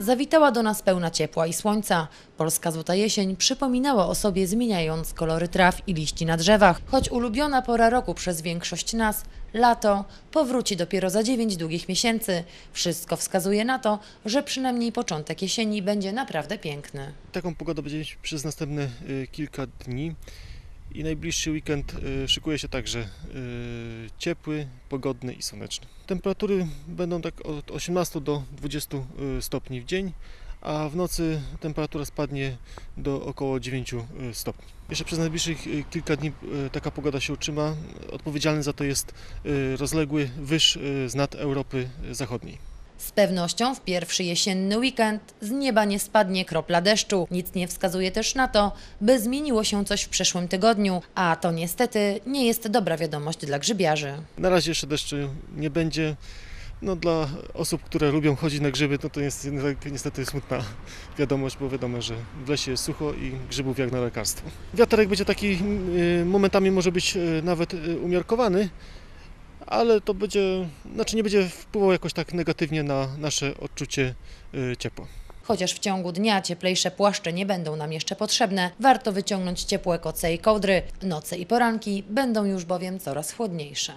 Zawitała do nas pełna ciepła i słońca. Polska złota jesień przypominała o sobie zmieniając kolory traw i liści na drzewach. Choć ulubiona pora roku przez większość nas, lato, powróci dopiero za dziewięć długich miesięcy. Wszystko wskazuje na to, że przynajmniej początek jesieni będzie naprawdę piękny. Taką pogodę będzie mieć przez następne y, kilka dni i najbliższy weekend y, szykuje się także y, ciepły, pogodny i słoneczny. Temperatury będą tak od 18 do 20 y, stopni w dzień, a w nocy temperatura spadnie do około 9 y, stopni. Jeszcze przez najbliższych kilka dni taka pogoda się utrzyma. Odpowiedzialny za to jest rozległy wyż z nad Europy Zachodniej. Z pewnością w pierwszy jesienny weekend z nieba nie spadnie kropla deszczu. Nic nie wskazuje też na to, by zmieniło się coś w przyszłym tygodniu, a to niestety nie jest dobra wiadomość dla grzybiarzy. Na razie jeszcze deszczy nie będzie. No, dla osób, które lubią chodzić na grzyby, no to jest niestety smutna wiadomość, bo wiadomo, że w lesie jest sucho i grzybów jak na lekarstwo. Wiaterek będzie taki y, momentami może być y, nawet y, umiarkowany, ale to będzie, znaczy nie będzie wpływał jakoś tak negatywnie na nasze odczucie y, ciepła. Chociaż w ciągu dnia cieplejsze płaszcze nie będą nam jeszcze potrzebne, warto wyciągnąć ciepłe koce i kołdry. Noce i poranki będą już bowiem coraz chłodniejsze.